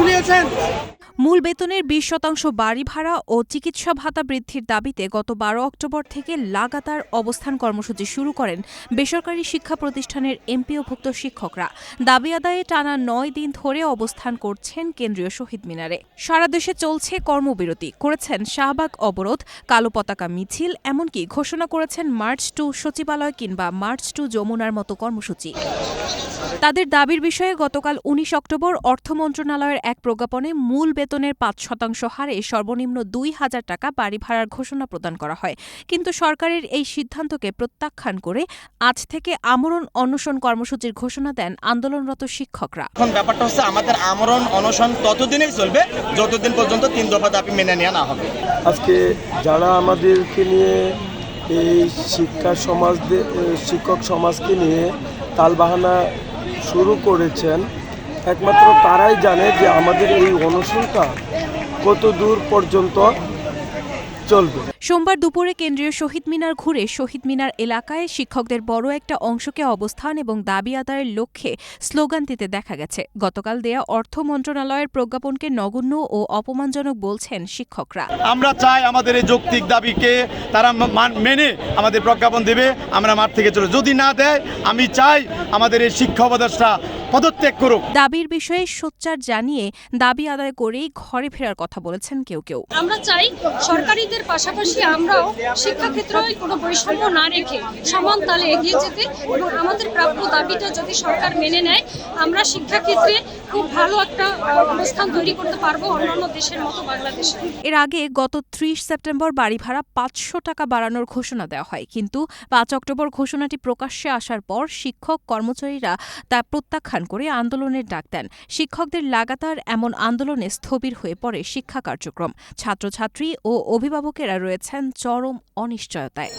ঝুলিয়েছেন মূল বেতনের বিশ শতাংশ বাড়ি ভাড়া ও চিকিৎসা ভাতা বৃদ্ধির দাবিতে গত বারো অক্টোবর থেকে লাগাতার অবস্থান কর্মসূচি শুরু করেন বেসরকারি শিক্ষা প্রতিষ্ঠানের এমপিওভুক্ত শিক্ষকরা। দাবি আদায়ে টানা নয় দিন ধরে অবস্থান করছেন কেন্দ্রীয় শহীদ মিনারে। সারা দেশে চলছে কর্মবিরতি, করেছেন শাহবাগ অবরোধ, কালো পতাকা মিছিল, এমনকি ঘোষণা করেছেন মার্চ টু সচিবালয় কিংবা মার্চ টু যমুনার মতো কর্মসূচি। তাদের দাবির বিষয়ে গতকাল উনিশ অক্টোবর অর্থ মন্ত্রণালয়ের এক প্রজ্ঞাপনে মূল বেতনের পাঁচ শতাংশ হারে সর্বনিম্ন দুই হাজার টাকা বাড়ি ভাড়ার ঘোষণা প্রদান করা হয়। কিন্তু সরকারের এই সিদ্ধান্তকে প্রত্যাখ্যান করে আজ থেকে আমরণ অনশন কর্মসূচির ঘোষণা দেন আন্দোলনরত শিক্ষকরা। এখন ব্যাপারটা হচ্ছে আমাদের আমরণ অনশন ততদিনই চলবে যতদিন পর্যন্ত তিন দফা দাবি মেনে নেওয়া না হবে। আজকে যারা আমাদেরকে নিয়ে এই শিক্ষা সমাজ শিক্ষক সমাজকে নিয়ে তালবাহানা শুরু করেছেন একমাত্র তারাই জানে যে আমাদের এই অনশনটা কত দূর পর্যন্ত চলবে। সোমবার দুপুরে কেন্দ্রীয় শহীদ মিনার ঘুরে শহীদ মিনার এলাকায় শিক্ষকদের বড় একটা অংশকে অবস্থান এবং দাবি আদায়ের লক্ষ্যে স্লোগান দিতে দেখা গেছে। গতকাল দেয়া অর্থ মন্ত্রণালয়ের প্রজ্ঞাপনকে নগণ্য ও অপমানজনক বলছেন শিক্ষকরা। আমরা চাই আমাদের এই যৌক্তিক দাবিকে তারা মান- মেনে আমাদের প্রজ্ঞাপন দেবে আমরা মাঠ থেকে চলে যদি না দেয় আমি চাই আমাদের এই শিক্ষা উপদেষ্টা পদত্যাগ করুক। দাবির বিষয়ে সোচ্চার জানিয়ে দাবি আদায় করেই ঘরে ফেরার কথা বলেছেন কেউ কেউ। আমরা চাই সরকারিদের পাশাপাশি আমরাও শিক্ষাক্ষেত্রে কোনো বৈষম্য না রেখে সমান তালে এগিয়ে যেতে এবং আমাদের প্রাপ্য দাবিটা যদি সরকার মেনে নেয় আমরা শিক্ষাক্ষেত্রে খুব ভালো একটা অবস্থান তৈরি করতে পারব অন্যান্য দেশের মতো বাংলাদেশে। এর আগে গত ত্রিশ সেপ্টেম্বর বাড়ি ভাড়া পাঁচশো টাকা বাড়ানোর ঘোষণা দেওয়া হয়। কিন্তু পাঁচ অক্টোবর ঘোষণাটি প্রকাশ্যে আসার পর শিক্ষক কর্মচারীরা তা প্রত্যাখ্যান করে আন্দোলনের ডাক দেন। শিক্ষকদের লাগাতার এমন আন্দোলনে স্থবির হয়ে পড়ে শিক্ষা কার্যক্রম। ছাত্রছাত্রী ও অভিভাবকেরা রয়েছেন চরম অনিশ্চয়তায়।